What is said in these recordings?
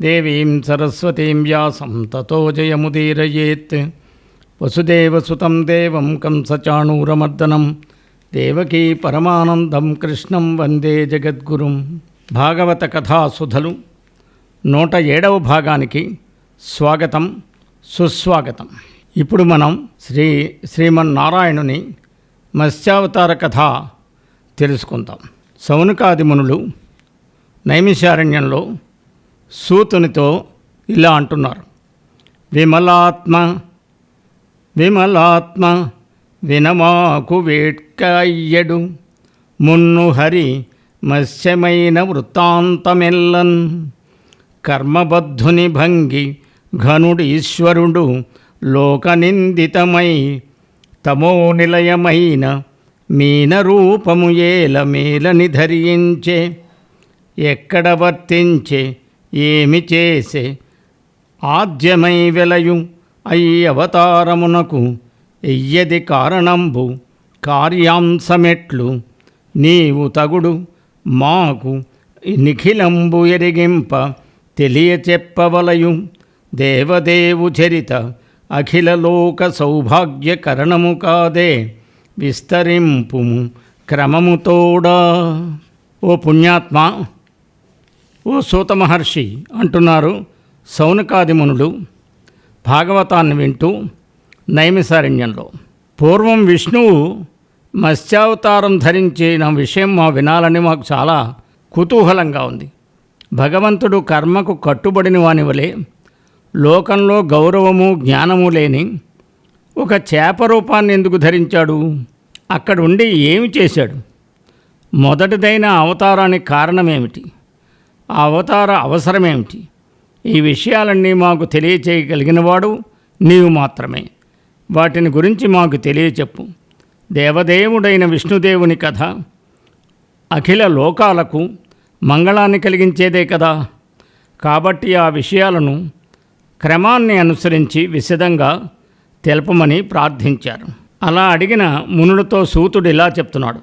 దేవీం సరస్వతీం వ్యాసం తతో జయముదీరయేత్. వసుదేవసుతం దేవం కంసచాణూరమర్దనం. దేవకీ పరమానందం కృష్ణం వందే జగద్గురుం. భాగవత కథాసుధలు నూట ఏడవ భాగానికి స్వాగతం సుస్వాగతం. ఇప్పుడు మనం శ్రీ శ్రీమన్నారాయణుని మత్స్యావతార కథ తెలుసుకుందాం. సౌనకాది మునులు నైమిషారణ్యంలో సూతునితో ఇలా అంటున్నారు. విమలాత్మ విమలాత్మ వినమాకు వేట్కయ్యడు మున్ను హరి మత్స్యమైన వృత్తాంతమెల్లన్. కర్మబద్ధుని భంగి ఘనుడు ఈశ్వరుడు లోకనిందితమై. తమో నిలయమైన మీన రూపము ఏల మేలని ధరించే. ఎక్కడ వర్తించే ఏమి చేసే? ఆద్యమై వెలయు అయి అవతారమునకు ఎయ్యది కారణంబు కార్యాంశమెట్లు. నీవు తగుడు మాకు నిఖిలంబు ఎరిగింప తెలియచెప్పవలయు. దేవదేవు చరిత అఖిల లోక సౌభాగ్యకరణము కాదే. విస్తరింపు క్రమముతోడా ఓ పుణ్యాత్మ! ఓ సూత మహర్షి అంటున్నారు సౌనకాది మునులు భాగవతాన్ని వింటూ నైమిసారణ్యంలో పూర్వం విష్ణువు మత్స్యావతారం ధరించిన విషయం మా వినాలని మాకు చాలా కుతూహలంగా ఉంది. భగవంతుడు కర్మకు కట్టుబడిన వాని వలె లోకంలో గౌరవము జ్ఞానము లేని ఒక చేప రూపాన్ని ఎందుకు ధరించాడు? అక్కడ ఉండి ఏమి చేశాడు? మొదటిదైన అవతారానికి కారణమేమిటి? ఆ అవతార అవసరమేమిటి? ఈ విషయాలన్నీ మాకు తెలియచేయగలిగినవాడు నీవు మాత్రమే. వాటిని గురించి మాకు తెలియచెప్పు. దేవదేవుడైన విష్ణుదేవుని కథ అఖిల లోకాలకు మంగళాన్ని కలిగించేదే కదా. కాబట్టి ఆ విషయాలను క్రమాన్ని అనుసరించి విశదంగా తెలపమని ప్రార్థించారు. అలా అడిగిన మునులతో సూతుడు ఇలా చెప్తున్నాడు.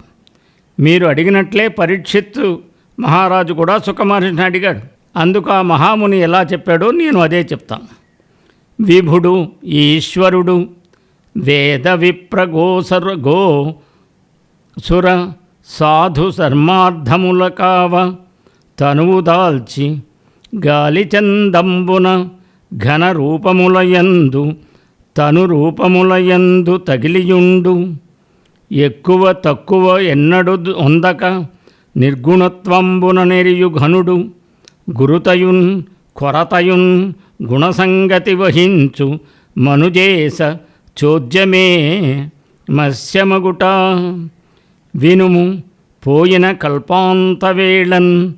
మీరు అడిగినట్లే పరీక్షిత్తు మహారాజు కూడా సుఖమహర్షిని అడిగాడు అందుకు ఆ మహాముని ఎలా చెప్పాడో నేను అదే చెప్తాను. విభుడు ఈశ్వరుడు వేద విప్రగోసర గో సుర సాధు సర్మార్థముల కావ తనువు దాల్చి గాలిచందంబున ఘన రూపములయందు తను రూపములయందు తగిలియుండు. ఎక్కువ తక్కువ ఎన్నడు ఉందక నిర్గుణత్వంబున నెరియుఘనుడు గురుతయున్ కొరతయున్ గుణసంగతి వహించు మనుజేస చోద్యమే మత్స్యమగుట. వినుము పోయిన కల్పాంతవేళన్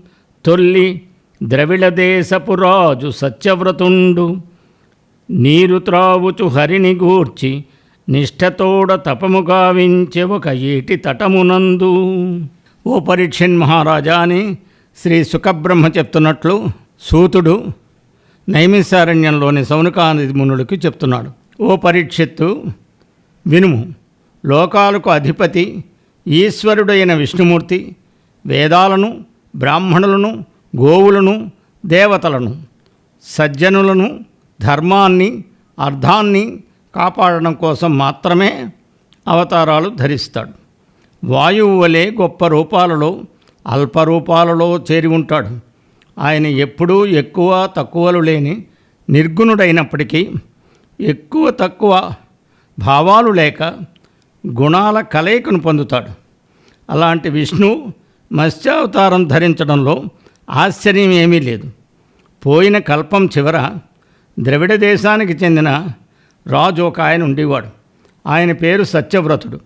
తొల్లి ద్రవిళదేశపు రాజు సత్యవ్రతుండు నీరు త్రావుచు హరిని గూర్చి నిష్ఠతోడ తపము గావించే ఒక ఏటి తటమునందు. ఓ పరీక్షన్ మహారాజా అని శ్రీ సుఖబ్రహ్మ చెప్తున్నట్లు సూతుడు నైమిసారణ్యంలోని సౌనకానది మునుడికి చెప్తున్నాడు. ఓ పరీక్షిత్తు వినుము లోకాలకు అధిపతి ఈశ్వరుడైన విష్ణుమూర్తి వేదాలను బ్రాహ్మణులను గోవులను దేవతలను సజ్జనులను ధర్మాన్ని అర్థాన్ని కాపాడడం కోసం మాత్రమే అవతారాలు ధరిస్తాడు. వాయువు వలె గొప్ప రూపాలలో అల్ప రూపాలలో చేరి ఉంటాడు. ఆయన ఎప్పుడూ ఎక్కువ తక్కువలు లేని నిర్గుణుడైనప్పటికీ ఎక్కువ తక్కువ భావాలు లేక గుణాల కలయికను పొందుతాడు. అలాంటి విష్ణు మత్స్యావతారం ధరించడంలో ఆశ్చర్యం ఏమీ లేదు. పోయిన కల్పం చివర ద్రవిడ దేశానికి చెందిన రాజు ఒక ఆయన ఉండేవాడు. ఆయన పేరు సత్యవ్రతుడు.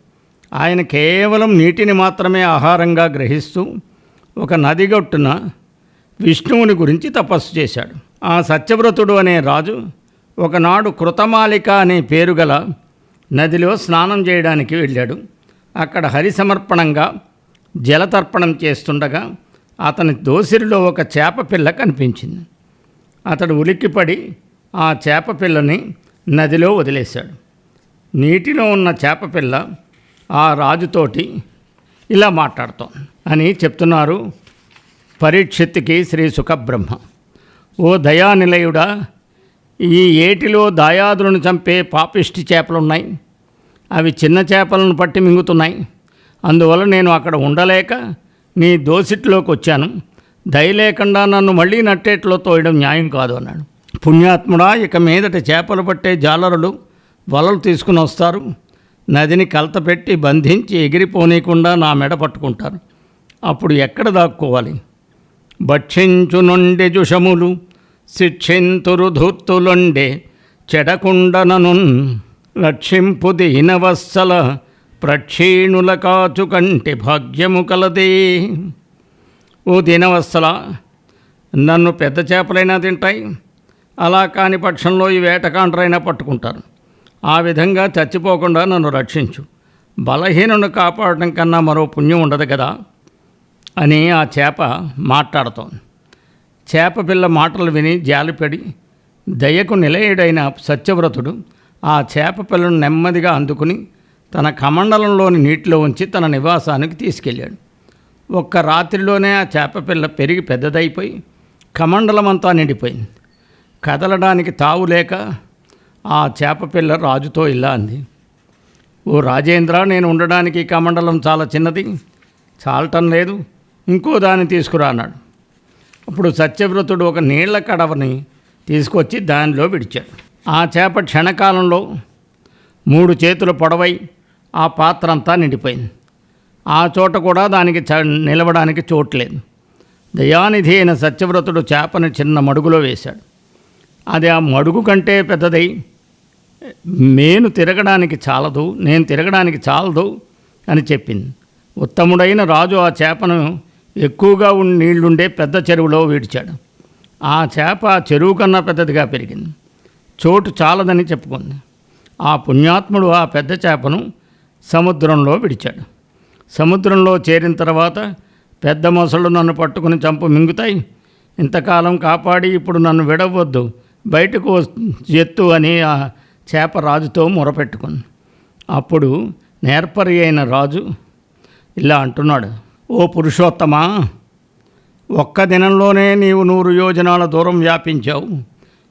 ఆయన కేవలం నీటిని మాత్రమే ఆహారంగా గ్రహిస్తూ ఒక నదిగొట్టున విష్ణువుని గురించి తపస్సు చేశాడు. ఆ సత్యవ్రతుడు అనే రాజు ఒకనాడు కృతమాలిక అనే పేరు గల నదిలో స్నానం చేయడానికి వెళ్ళాడు. అక్కడ హరి సమర్పణంగా జలతర్పణం చేస్తుండగా అతని దోసిరిలో ఒక చేప పిల్ల కనిపించింది. అతడు ఉలిక్కిపడి ఆ చేప పిల్లని నదిలో వదిలేశాడు. నీటిలో ఉన్న చేప పిల్ల ఆ రాజుతోటి ఇలా మాట్లాడతాం అని చెప్తున్నారు. పరీక్షిత్తుకి శ్రీ సుఖబ్రహ్మ. ఓ దయానిలయుడా ఈ ఏటిలో దాయాదులను చంపే పాపిష్టి చేపలున్నాయి. అవి చిన్న చేపలను పట్టి మింగుతున్నాయి. అందువల్ల నేను అక్కడ ఉండలేక నీ దోసిట్లోకి వచ్చాను. దయ లేకుండా నన్ను మళ్ళీ నట్టేట్లో తోయడం న్యాయం కాదు అన్నాడు. పుణ్యాత్ముడా ఇక మీదట చేపలు పట్టే జాలరులు వలలు తీసుకుని వస్తారు. నదిని కలతపెట్టి బంధించి ఎగిరిపోనీయకుండా నా మెడ పట్టుకుంటారు అప్పుడు ఎక్కడ దాక్కోవాలి? భక్షించునుండి జుషములు శిక్షింతురు ధూర్తులుండే చెడకుండనను రక్షింపు దీనవత్సల ప్రక్షీణుల కాచు కంటి భాగ్యము కలదే. ఓ దీనవత్సల నన్ను పెద్ద చేపలైనా తింటాయి అలా కాని పక్షంలో ఈ వేటకాండ్రైనా పట్టుకుంటారు ఆ విధంగా చచ్చిపోకుండా నన్ను రక్షించు. బలహీనుని కాపాడటం కన్నా మరో పుణ్యం ఉండదు కదా? అని ఆ చేప మాట్లాడుతోంది. చేప పిల్ల మాటలు విని జాలిపడి దయకు నిలయుడైన సత్యవ్రతుడు ఆ చేప పిల్లను నెమ్మదిగా అందుకుని తన కమండలంలోని నీటిలో ఉంచి తన నివాసానికి తీసుకెళ్ళాడు. ఒక్క రాత్రిలోనే ఆ చేపపిల్ల పెరిగి పెద్దదైపోయి కమండలమంతా నిండిపోయింది. కదలడానికి తావు లేక ఆ చేప పిల్ల రాజుతో ఇలా అంది. ఓ రాజేంద్ర నేను ఉండడానికి కమండలం చాలా చిన్నది చాలటం లేదు ఇంకో దాన్ని తీసుకురా అన్నాడు. అప్పుడు సత్యవ్రతుడు ఒక నీళ్ళ కడవని తీసుకొచ్చి దానిలో విడిచాడు. ఆ చేప క్షణకాలంలో మూడు చేతులు పొడవై ఆ పాత్ర అంతా నిండిపోయింది. ఆ చోట కూడా దానికి చ నిలవడానికి చోట్లేదు దయానిధి అయిన సత్యవ్రతుడు చేపను చిన్న మడుగులో వేశాడు. అది ఆ మడుగు కంటే పెద్దదై నేను తిరగడానికి చాలదు నేను తిరగడానికి చాలదు అని చెప్పింది. ఉత్తముడైన రాజు ఆ చేపను ఎక్కువగా ఉన్న నీళ్ళుండే పెద్ద చెరువులో విడిచాడు. ఆ చేప ఆ చెరువు కన్నా పెద్దదిగా పెరిగింది. చోటు చాలదని చెప్పుకుంది. ఆ పుణ్యాత్ముడు ఆ పెద్ద చేపను సముద్రంలో విడిచాడు. సముద్రంలో చేరిన తర్వాత పెద్ద మొసళ్ళు నన్ను పట్టుకుని చంపు మింగుతాయి. ఇంతకాలం కాపాడి ఇప్పుడు నన్ను విడవద్దు. బయటకు ఎత్తు అని ఆ చేప రాజుతో మొరపెట్టుకుంది. అప్పుడు నేర్పరి అయిన రాజు ఇలా అంటున్నాడు ఓ పురుషోత్తమా ఒక్క దినంలోనే నీవు నూరు యోజనాల దూరం వ్యాపించావు.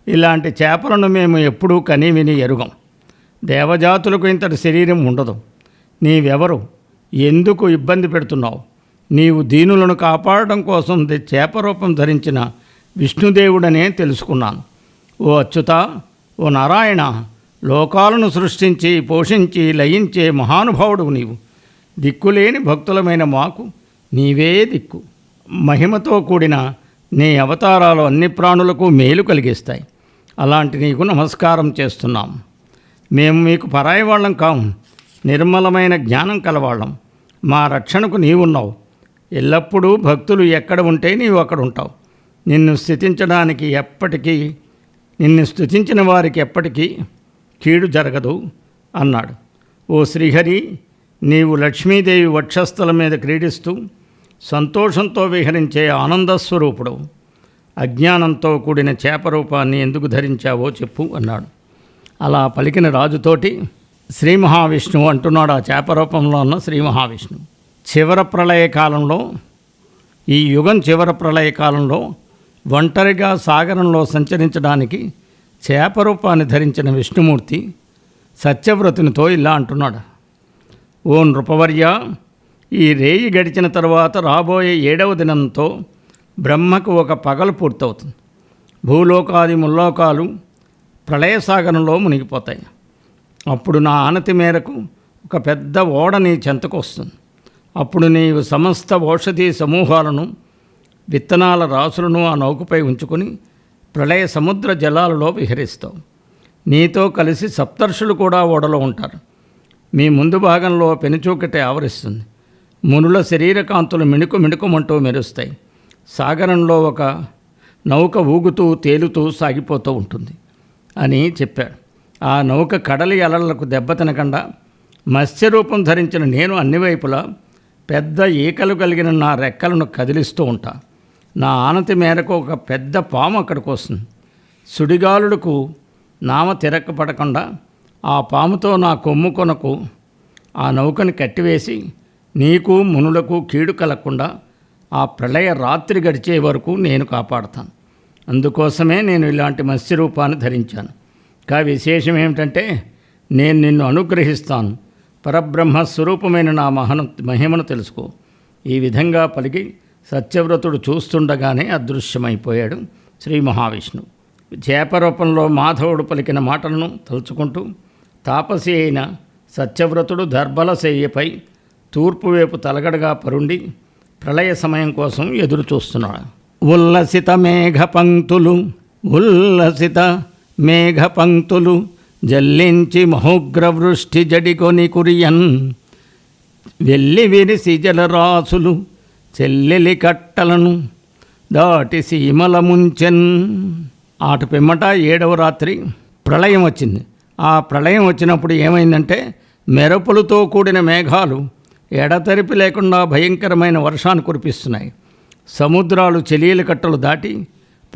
ఇలాంటి చేపలను మేము ఎప్పుడూ కని విని ఎరుగం. దేవజాతులకు ఇంతటి శరీరం ఉండదు. నీవెవరు? ఎందుకు ఇబ్బంది పెడుతున్నావు? నీవు దీనులను కాపాడడం కోసం చేపరూపం చేప రూపం ధరించిన విష్ణుదేవుడనే తెలుసుకున్నాను. ఓ అచ్యుత ఓ నారాయణ లోకాలను సృష్టించి పోషించి లయించే మహానుభావుడు నీవు. దిక్కులేని భక్తులమైన మాకు నీవే దిక్కు. మహిమతో కూడిన నీ అవతారాలు అన్ని ప్రాణులకు మేలు కలిగిస్తాయి. అలాంటి నీకు నమస్కారం చేస్తున్నాం. మేము మీకు పరాయి వాళ్ళం కాము. నిర్మలమైన జ్ఞానం కలవాళ్ళం. మా రక్షణకు నీవున్నావు. ఎల్లప్పుడూ భక్తులు ఎక్కడ ఉంటే నీవు అక్కడ ఉంటావు. నిన్ను స్థుతించడానికి ఎప్పటికీ నిన్ను స్థుతించిన వారికి ఎప్పటికీ కీడు జరగదు అన్నాడు. ఓ శ్రీహరి నీవు లక్ష్మీదేవి వక్షస్థల మీద క్రీడిస్తూ సంతోషంతో విహరించే ఆనందస్వరూపుడు. అజ్ఞానంతో కూడిన చేప రూపాన్ని ఎందుకు ధరించావో చెప్పు అన్నాడు. అలా పలికిన రాజుతోటి శ్రీ మహావిష్ణువు అంటున్నాడు ఆ చేప రూపంలో ఉన్న శ్రీ మహావిష్ణువు. చివర ప్రళయ కాలంలో ఈ యుగం చివర ప్రళయ కాలంలో ఒంటరిగా సాగరంలో సంచరించడానికి చేప రూపాన్ని ధరించిన విష్ణుమూర్తి సత్యవ్రతునితో ఇలా అంటున్నాడు. ఓ నృపవర్య ఈ రేయి గడిచిన తర్వాత రాబోయే ఏడవ దినంతో బ్రహ్మకు ఒక పగలు పూర్తవుతుంది. భూలోకాది ముల్లోకాలు ప్రళయసాగరంలో మునిగిపోతాయి. అప్పుడు నా ఆనతి మేరకు ఒక పెద్ద ఓడ నీ చెంతకు వస్తుంది. అప్పుడు నీవు సమస్త ఔషధీ సమూహాలను విత్తనాల రాసులను ఆ నౌకపై ఉంచుకొని ప్రళయ సముద్ర జలాలలో విహరిస్తావు నీతో కలిసి సప్తర్షులు కూడా ఓడలో ఉంటారు. మీ ముందు భాగంలో పెనుచూకటి ఆవరిస్తుంది. మునుల శరీర కాంతులు మిణుకు మిణుకుమంటూ మెరుస్తాయి. సాగరంలో ఒక నౌక ఊగుతూ తేలుతూ సాగిపోతూ ఉంటుంది అని చెప్పాడు. ఆ నౌక కడలి అలలకు దెబ్బ తినకుండా మత్స్యరూపం ధరించిన నేను అన్ని వైపులా పెద్ద ఈకలు కలిగిన నా రెక్కలను కదిలిస్తూ ఉంటాను నా ఆనతి మేరకు ఒక పెద్ద పాము అక్కడికి వస్తుంది. సుడిగాలులకు నామ తిరక్కపడకుండా ఆ పాముతో నా కొమ్ము కొనకు ఆ నౌకని కట్టివేసి నీకు మునులకు కీడు కలగకుండా ఆ ప్రళయ రాత్రి గడిచే వరకు నేను కాపాడుతాను. అందుకోసమే నేను ఇలాంటి మత్స్య రూపాన్ని ధరించాను. కా విశేషం ఏమిటంటే నేను నిన్ను అనుగ్రహిస్తాను. పరబ్రహ్మ స్వరూపమైన నా మహను మహిమను తెలుసుకో. ఈ విధంగా పలికి సత్యవ్రతుడు చూస్తుండగానే అదృశ్యమైపోయాడు శ్రీ మహావిష్ణువు. చేపరూపంలో మాధవుడు పలికిన మాటలను తలుచుకుంటూ తాపసి అయిన సత్యవ్రతుడు దర్బల శయ్యపై తూర్పు తలగడగా పరుండి ప్రళయ సమయం కోసం ఎదురు చూస్తున్నాడు ఉల్లసిత మేఘ పంక్తులు ఉల్లసిత మేఘ పంక్తులు జల్లించి మహోగ్రవృష్టి జడికొని కురియన్ వెళ్ళి విరిసి జలరాసులు చెల్లెలి కట్టలను దాటి సీమల ముంచెన్. ఆట పిమ్మట ఏడవ రాత్రి ప్రళయం వచ్చింది. ఆ ప్రళయం వచ్చినప్పుడు ఏమైందంటే మెరుపులతో కూడిన మేఘాలు ఎడతెరిపి లేకుండా భయంకరమైన వర్షాన్ని కురిపిస్తున్నాయి. సముద్రాలు చెలియల కట్టలు దాటి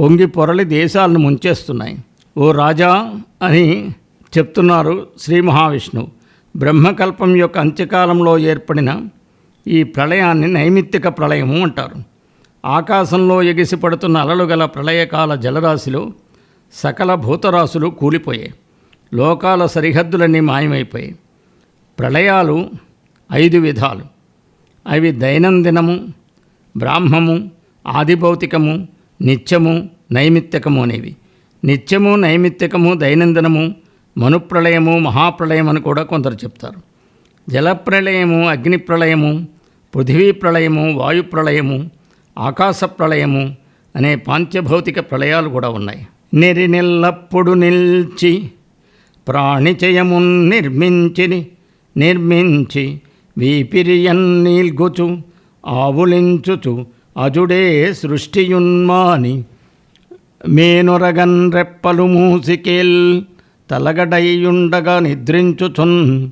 పొంగి పొరలి దేశాలను ముంచేస్తున్నాయి. ఓ రాజా అని చెప్తున్నారు శ్రీ మహావిష్ణువు. బ్రహ్మకల్పం యొక్క అంత్యకాలంలో ఏర్పడిన ఈ ప్రళయాన్ని నైమిత్తిక ప్రళయము అంటారు. ఆకాశంలో ఎగిసిపడుతున్న అలలు గల ప్రళయకాల జలరాశిలో సకల భూతరాశులు కూలిపోయాయి. లోకాల సరిహద్దులన్నీ మాయమైపోయాయి. ప్రళయాలు ఐదు విధాలు. అవి దైనందినము బ్రాహ్మము ఆదిభౌతికము నిత్యము నైమిత్తికము అనేవి. నిత్యము నైమిత్తికము దైనందినము మనుప్రళయము మహాప్రళయం అని కూడా కొందరు చెప్తారు. జలప్రళయము అగ్ని ప్రళయము పృథివీ ప్రళయము వాయు ప్రళయము ఆకాశ ప్రళయము అనే పాంచభౌతిక ప్రళయాలు కూడా ఉన్నాయి. నెరి నిల్లప్పుడు నిల్చి ప్రాణిచయమున్ నిర్మించిని నిర్మించి వీపిరియన్నీల్గుచు ఆవులించుచు అజుడే సృష్టియున్మాని మేనొరగన్ రెప్పలు మూసికేల్ తలగడయ్యుండగా నిద్రించుచున్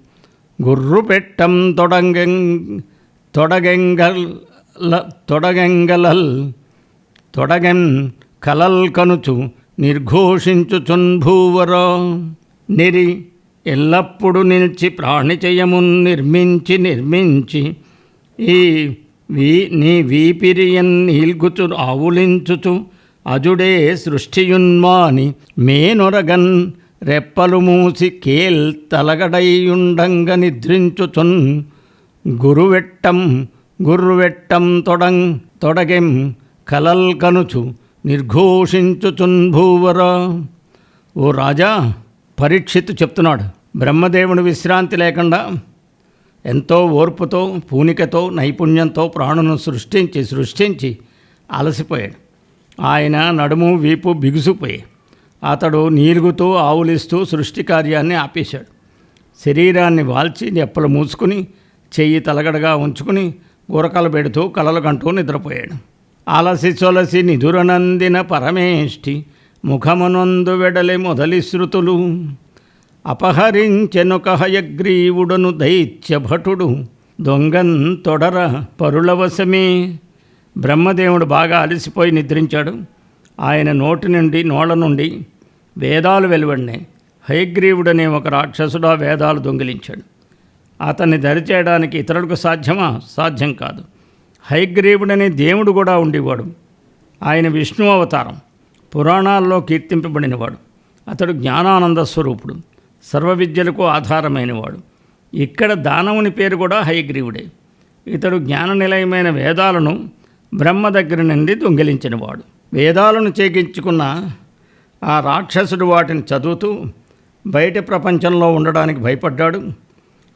గుర్రు పెట్టం తొడగెంగల్ తొడగెంగలల్ తొడగెన్ కలల్ కనుచు నిర్ఘోషించుచున్భూవరో నిరి ఎల్లప్పుడు నిలిచి ప్రాణిచయమున్ నిర్మించి నిర్మించి ఈ వీ నీ వీపిరియన్ నీల్గుచు ఆవులించుచు అజుడే సృష్టియున్మాని మేనొరగన్ రెప్పలు మూసి కేల్ తలగడైయుండంగ నిద్రించుచున్ గురువెట్టం గుర్రువెట్టం తొడం తొడగెం కలల్ కనుచు నిర్ఘోషించుచున్భూవర ఓ రాజా పరీక్షిత్తు చెప్తున్నాడు. బ్రహ్మదేవుని విశ్రాంతి లేకుండా ఎంతో ఓర్పుతో పూనికతో నైపుణ్యంతో ప్రాణును సృష్టించి సృష్టించి అలసిపోయాడు. ఆయన నడుము వీపు బిగుసుపోయి అతడు నీలుగుతూ ఆవులిస్తూ సృష్టి కార్యాన్ని ఆపేశాడు. శరీరాన్ని వాల్చి నెప్పలు మూసుకుని చెయ్యి తలగడగా ఉంచుకుని గురకలు పెడుతూ కలలు కంటూ నిద్రపోయాడు. అలసి చొలసి నిధురనందిన పరమేష్టి ముఖమునందు వెడలి మొదలి శృతులు. అపహరించెనొక హయగ్రీవుడను దైత్య భటుడు దొంగన్ తొడర పరులవశమే బ్రహ్మదేవుడు బాగా అలసిపోయి నిద్రించాడు. ఆయన నోటి నుండి నోళ్ళ నుండి వేదాలు వెలువడినాయి. హయగ్రీవుడనే ఒక రాక్షసుడు ఆ వేదాలు దొంగిలించాడు. అతన్ని దరిచేయడానికి ఇతరులకు సాధ్యమా? సాధ్యం కాదు. హైగ్రీవుడనే దేవుడు కూడా ఉండేవాడు. ఆయన విష్ణు అవతారం. పురాణాల్లో కీర్తింపబడినవాడు. అతడు జ్ఞానానంద స్వరూపుడు. సర్వ విద్యలకు ఆధారమైనవాడు. ఇక్కడ దానవుని పేరు కూడా హైగ్రీవుడే ఇతడు జ్ఞాన నిలయమైన వేదాలను బ్రహ్మ దగ్గర నుండి దొంగిలించినవాడు. వేదాలను చేకించుకున్న ఆ రాక్షసుడు వాటిని చదువుతూ బయట ప్రపంచంలో ఉండడానికి భయపడ్డాడు.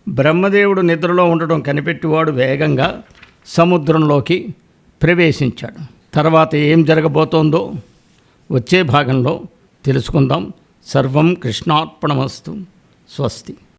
బ్రహ్మదేవుడు నిద్రలో ఉండడం కనిపెట్టివాడు వేగంగా సముద్రంలోకి ప్రవేశించాడు. తర్వాత ఏం జరగబోతోందో వచ్చే భాగంలో తెలుసుకుందాం. సర్వం కృష్ణార్పణమస్తు. స్వస్తి.